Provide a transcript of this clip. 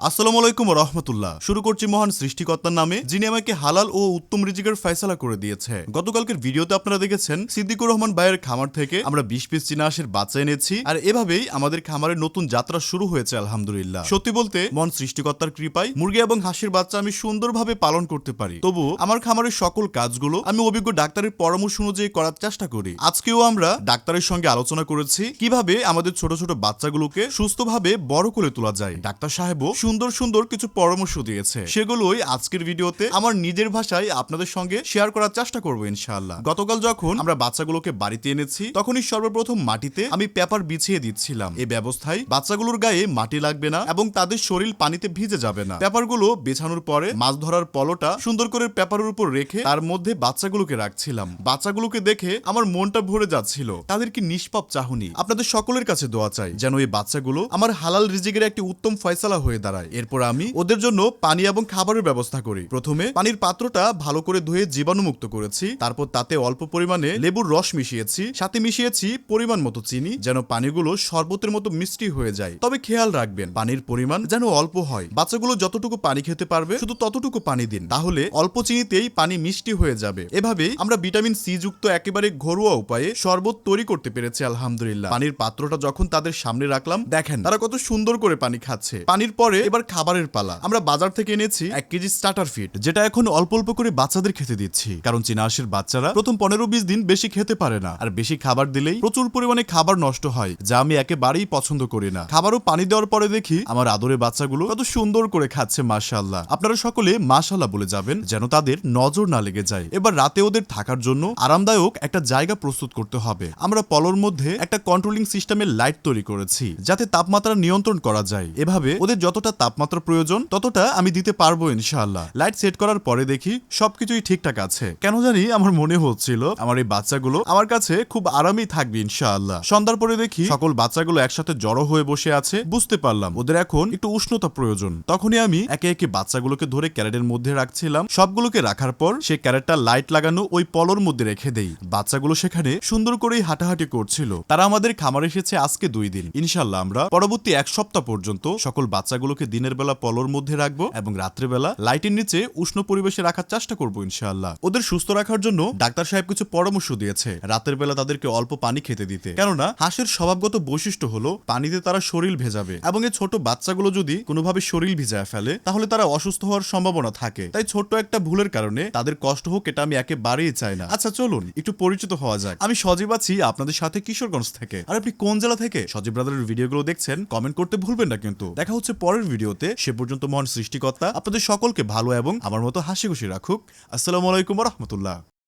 আসসালামু আলাইকুম রহমতুল্লাহ। শুরু করছি মহান সৃষ্টিকর্তার নামে, যিনি আমাকে হালাল ও উত্তম রিজিকের ফয়সালা করে দিয়েছে। গতকালকের ভিডিওতে আপনারা দেখেছেন, সিদ্দিকুর রহমান ভাইয়ের খামার থেকে আমরা বিশ পিস চীনা হাঁসের বাচ্চা এনেছি। আর এভাবেই আমাদের খামারের নতুন যাত্রা শুরু হয়েছে, আলহামদুলিল্লাহ। সত্যি বলতে, মহান সৃষ্টিকর্তার কৃপায় মুরগি এবং হাঁসের বাচ্চা আমি সুন্দরভাবে পালন করতে পারি। তবু আমার খামারের সকল কাজগুলো আমি অভিজ্ঞ ডাক্তারের পরামর্শ অনুযায়ী করার চেষ্টা করি। আজকেও আমরা ডাক্তারের সঙ্গে আলোচনা করেছি, কীভাবে আমাদের ছোট ছোট বাচ্চাগুলোকে সুস্থভাবে বড় করে তোলা যায়। ডাক্তার সাহেবও সুন্দর সুন্দর কিছু পরামর্শ দিয়েছে। সেগুলোই আজকের ভিডিওতে আমার নিজের ভাষায় আপনাদের সঙ্গে শেয়ার করার চেষ্টা করব ইনশাআল্লাহ। গতকাল যখন আমরা বাচ্চাগুলোকে বাড়িতে এনেছি, তখনই সর্বপ্রথম মাটিতে আমি পেপার বিছিয়ে দিচ্ছিলাম। এই ব্যবস্থায় বাচ্চাগুলোর গায়ে মাটি লাগবে না এবং তাদের শরীর পানিতে ভিজে যাবে না। পেপারগুলো বেছানোর পরে মাছ ধরার পলোটা সুন্দর করে পেপারের উপর রেখে তার মধ্যে বাচ্চাগুলোকে রাখছিলাম। বাচ্চাগুলোকে দেখে আমার মনটা ভরে যাচ্ছিল। তাদের কি নিষ্পাপ চাহনি? আপনাদের সকলের কাছে দোয়া চাই যেন এই বাচ্চাগুলো আমার হালাল রিজিকের একটি উত্তম ফয়সালা হয়ে দাঁড়ায়। এরপর আমি ওদের জন্য পানি এবং খাবারের ব্যবস্থা করি। প্রথমে পানির পাত্রটা ভালো করে ধুয়ে জীবাণুমুক্ত করেছি। তারপর তাতে অল্প পরিমাণে লেবুর রস মিশিয়েছি। সাথে মিশিয়েছি পরিমাণ মতো চিনি, যেন পানিগুলো শরবতের মতো মিষ্টি হয়ে যায়। তবে খেয়াল রাখবেন, পানির পরিমাণ যেন অল্প হয়। বাচ্চাগুলো যতটুকু পানি খেতে পারবে, শুধু ততটুকু পানি দিন। তাহলে অল্প চিনিতেই পানি মিষ্টি হয়ে যাবে। এভাবেই আমরা ভিটামিন সি যুক্ত একেবারে ঘরোয়া উপায়ে শরবত তৈরি করতে পেরেছি, আলহামদুলিল্লাহ। পানির পাত্রটা যখন তাদের সামনে রাখলাম, দেখেন তারা কত সুন্দর করে পানি খাচ্ছে। পানির পরে এবার খাবারের পালা। আমরা বাজার থেকে এনেছি এক কেজি স্টার্টার ফিট যেটা এখন অল্প অল্প করে বাচ্চাদের খেতে দিচ্ছি। কারণ চীনা হাঁসের বাচ্চারা প্রথম পনেরো বিশ দিন বেশি খেতে পারে না। আর বেশি খাবার দিলেই প্রচুর পরিমাণে খাবার নষ্ট হয়, যা আমি একেবারেই পছন্দ করি না। খাবারও পানি দেওয়ার পরে দেখি আমার আদরের বাচ্চাগুলো কত সুন্দর করে খাচ্ছে মাশাল্লাহ আপনারা সকলে মাশাল্লাহ বলে যাবেন, যেন তাদের নজর না লেগে যায়। এবার রাতে ওদের থাকার জন্য আরামদায়ক একটা জায়গা প্রস্তুত করতে হবে। আমরা পলর মধ্যে একটা কন্ট্রোলিং সিস্টেমের লাইট তৈরি করেছি, যাতে তাপমাত্রা নিয়ন্ত্রণ করা যায়। এভাবে ওদের যতটা তাপমাত্রা প্রয়োজন, ততটা আমি দিতে পারব ইনশাআল্লাহ। লাইট সেট করার পরে দেখি সবকিছুই ঠিকঠাক আছে। কেন জানি আমার মনে হচ্ছিল আমার এই বাচ্চাগুলো আমার কাছে খুব আরামই থাকবে ইনশাআল্লাহ। সন্ধ্যার পরে দেখি সকল বাচ্চাগুলো একসাথে জড়ো হয়ে বসে আছে, বুঝতে পারলাম ওদের এখন একটু উষ্ণতা প্রয়োজন। তখনই আমি একে একে বাচ্চাগুলোকে ধরে ক্যারেটের মধ্যে রাখছিলাম। সবগুলোকে রাখার পর সে ক্যারেটটা লাইট লাগানো ওই পলর মধ্যে রেখে দেই। বাচ্চাগুলো সেখানে সুন্দর করেই হাঁটাহাঁটি করছিল। তারা আমাদের খামার এসেছে আজকে দুই দিন। ইনশাল্লাহ আমরা পরবর্তী এক সপ্তাহ পর্যন্ত সকল বাচ্চাগুলোকে দিনের বেলা পলর মধ্যে রাখব এবং রাত্রেবেলা লাইটের নিচে উষ্ণ পরিবেশে রাখার চেষ্টা করব ইনশাআল্লাহ। ওদের সুস্থ রাখার জন্য ডাক্তার সাহেব কিছু পরামর্শ দিয়েছে রাতের বেলা তাদেরকে অল্প পানি খেতে দিতে। কেননা হাঁসের স্বভাবগত বৈশিষ্ট্য হলো পানিতে তারা শরীর ভেজাবে এবং এই ছোট বাচ্চাগুলো যদি কোনোভাবে শরীর ভিজায় ফেলে তাহলে তারা অসুস্থ হওয়ার সম্ভাবনা থাকে। তাই ছোট্ট একটা ভুলের কারণে তাদের কষ্ট হোক এটা আমি একেবারেই চাই না। আচ্ছা চলুন একটু পরিচিত হওয়া যাক। আমি সজীব আছি আপনাদের সাথে কিশোরগঞ্জ থেকে। আর আপনি কোন জেলা থেকে? সজীব ব্রাদারের ভিডিওগুলো দেখছেন, কমেন্ট করতে ভুলবেন না কিন্তু। দেখা হচ্ছে পরের ভিডিওতে সে পর্যন্ত মহান সৃষ্টিকর্তা, আপনাদের সকলকে ভালো এবং আমার মতো হাসি খুশি রাখুক। আসসালামু আলাইকুম রহমতুল্লাহ।